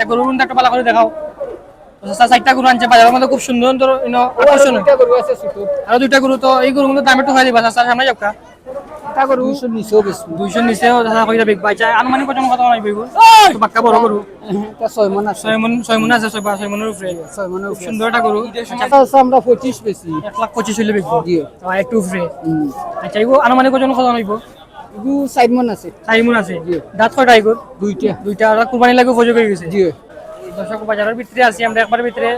আচ্ছা গরুর মধ্যে একটা পালা করে দেখাও। চাচা চারটা গরু আনছে বাজারের মধ্যে খুব সুন্দর আছে ছোট আরও দুইটা গরু তো এই গরুগুলোর দাম একটু হয়ে দিবা চাচা সামনে যাও নিচেও বেশি। দুইশো নিচেও চাচা কইরা বিক বাচ্চা আনুমানিক কত কথা নাই বিগুর বাক্কা বড় গরু। ছয় মন আছে। ছয় মন ছয় মন আছে ছয় বা ছয় মনের উপরে। ছয় মনের সুন্দর একটা গরু। আচ্ছা আমরা পঁচিশ বেশি। এক লাখ পঁচিশ হইলে আর একটু উপরে। আচ্ছা এগুলো আনুমানিক ওজন কত হইব? এগু চার মন আছে। চারি মন আছে দাঁত কয়টা এগুর দুইটা। দুইটা। আর কুরবানি লাগে উপযোগ হয়ে গেছে জি দর্শক বাজারের ভিতরে আছি আমরা একবার ভিতরে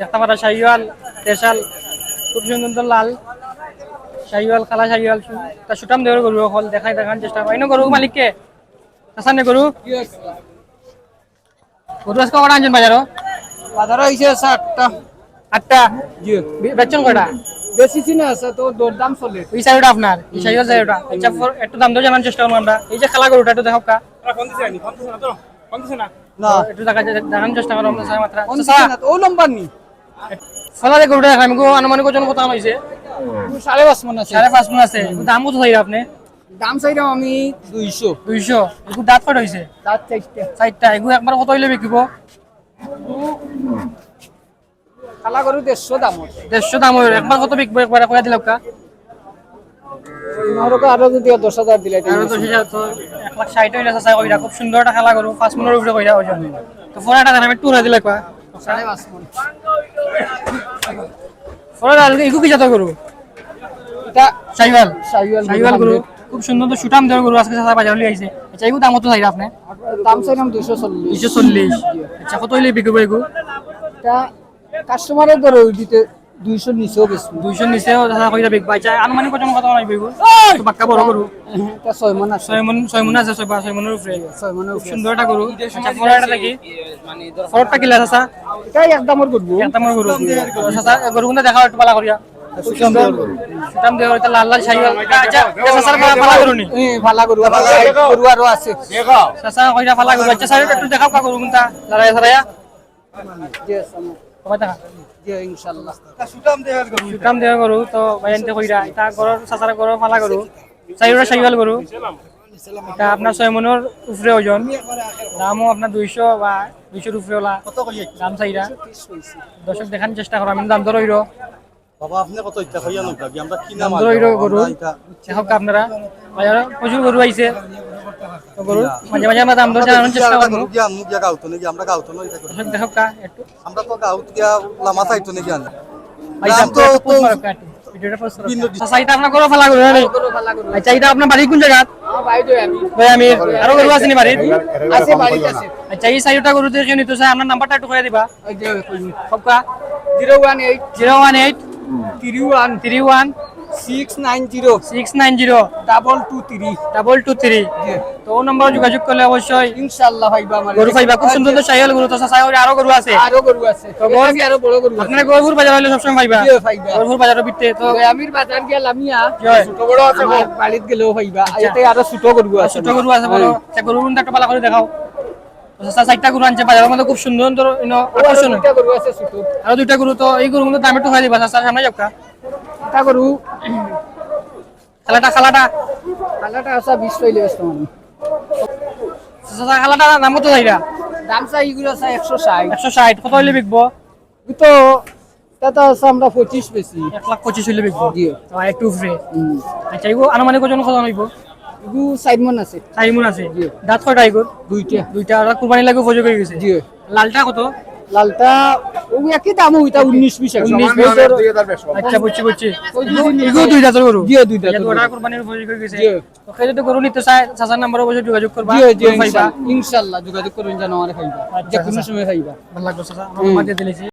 দেখতে পারা শাহিওয়াল দেশাল খুব সুন্দর লাল শাহিওয়াল খালা শাহিওয়াল তা সুটাম দেওয়ার গরু হল দেখাই দেখার চেষ্টা করি গরু মালিককে? আসান নে গরু গরু আজকে কটা আনছেন বাজারও বাজার হয়েছে আটটা আটটা জি। বে- বেচছেন কয়টা বেশি চিনে আছে তো চলে। আপনার? এই আচ্ছা একটু দাম দর জানার চেষ্টা করব আমরা। এই যে খালা গরুটা একটু দেখাও কা। না একটু দেখা চেষ্টা আমরা মাত্রা। কোন দিছে না? ও গরুটা গো আনুমানিক ওজন কত হয়েছে সাড়ে পাঁচ মন আছে। সাড়ে পাঁচ মন আছে। এগুলো দাম কত চাই আপনি? দাম চাইলাম আমি দুইশো। দুইশো। এগুলো দাঁত কত হয়েছে তার চারটা। চারটা। এগুলো একবার কত হইলে বিকিব? কালা গরু দেড়শো দাম দেড়শো দাম একবার কত বিকবো একবার কয়া দিল কা? আমারও আরও যদি দশ হাজার দিলে আর তো সেটা তো এক লাখ ষাট হইলে চাচা কইরা খুব সুন্দর একটা খেলা করো পাঁচ উপরে কইরা তো ফোন একটা দেখাম একটু দিলে কা? সাড়ে পাঁচ ফোন এগুলো কি জাত করু এটা সাইওয়াল। সাইওয়াল খুব সুন্দর তো সুটাম দেওয়ার গরু আজকে চাচা বাজার লিয়ে আইছে। আচ্ছা দাম কত চাই আপনি? দাম চাইলাম দুইশো চল্লিশ। দুইশো চল্লিশ। আচ্ছা কত হইলে বিকিব এগুলো এটা কাস্টমারের ধরো দিতে দুইশো নিচেও বেশি। দুইশো নিচেও আচ্ছা আনুমানিক ওজন কত নাই বিকবো বাক্কা বড় গরু। এটা ছয় মন আছে। ছয় মন ছয় মন আছে ছয় বা ছয় মনের উপরে। ছয় মনের সুন্দর একটা গরু। আচ্ছা ফরাটা দেখি। ফরটা কিলা চাচা? এটাই এক দামের করব একটা আমার গরু। চাচা গরু। গুলো দেখাও একটু পালা করিয়া। সুটাম দেওয়ার এটা লাল লাল শাহিওয়াল আচ্ছা এটা চাচার পালা পালা গরু নি ভালা গরু গরু আরও আছে। চাচা কইরা পালা গরু আচ্ছা স্যার একটু দেখাও কা গরু গুনটা লড়াই সরাইয়া সুটাম দেওয়ার গরু তো বা দুইশোর উপরে ওলা দাম চাইরা দর্শক দেখানোর চেষ্টা করো আমি দাম ধরো হইরো বাবা আপনি কত ইচ্ছা করিয়া নক গরু আপনারা প্রচুর গরু আইছে গরু মাঝে মাঝে আমরা দাম ধরে জানানোর চেষ্টা আমরা করব। গরু গিয়া আমু গিয়া গাউতো নাকি? আমরা গাউতো নই এটা দেখো কা একটু। আমরা তো গাউত গিয়া লামা চাইতো নাকি আনি? দাম তো আপনার আচ্ছা আচ্ছা নাম্বারটা একটু করে দিবা। ওই যে সবকা zero one eight. Zero one eight. Three one. Three one. Six nine zero six nine zero double two three double two three তো ও নম্বর যোগাযোগ করলে অবশ্যই ইনশাল্লাহ ভাইবা আমার গরু পাইবা খুব সুন্দর সুন্দর সাইকেল গরু। তো চাই আরও গরু আছে। আরও গরু আছে। তো গরু- আরও বড় গরু আছে। আপনার গরুর বাজার হলে সবসময় পাইবা পাইবা। গরুর বাজারের বিতে তো আমির বাজার গেলাম ছোট বড় আছে বাড়িতে গেলেও পাইবা এতে আরও ছোট গরু আছে। ছোট গরু আছে আচ্ছা গরুর একটা পালা করে দেখাও। তো চারটা গরু আনছে। বাজারের মধ্যে খুব সুন্দর সুন্দর গরু ছোট। আরও দুইটা গরু। তো এই গরুগুলোর দাম একটু হয়ে দিবা সামনে এটা গরু। খালাটা খালাটা কালাটা আছে বিশ পাইলে ব্যস্ত মানে খালাটা কত চাইরা? দাম চাই এগুলো আছে একশো ষাট। একশো ষাট। কত হইলে বিকবো? তো এটা আছে আমরা পঁচিশ বেশি। এক লাখ পঁচিশ হইলে বিকবো? একটু হুম। আচ্ছা এগুলো আনুমানিক ওজন কত হইব? এগু চার মন আছে। চারি মন আছে। দাঁত কয়টা এগুলো দুইটা। দুইটা। আর কুরবানি লাগে উপযোগ হয়ে গেছে? লালটা কত? লালটা ওই একই দাম ওইটা উনিশ বিশ একশো। উনিশ আমার বিশ। বছর- আচ্ছা বুঝছি বুঝছি। ওই দুই- এগুলো দুই দাঁতের গরু জি, দুই দাঁতের গরু। কুরবানির উপযোগ হয়ে গেছে। তো যদি গরু নিতে চায় চাচার নাম্বার অবশ্যই যোগাযোগ করবা। গরু ইনশাল্লাহ। ইনশাল্লাহ যোগাযোগ করবেন জানো আমার খাইবা। আচ্ছা, যে কোনো আচ্ছা। সময় খাইবা। ভালো লাগল চাচা। আমার দিলেছি।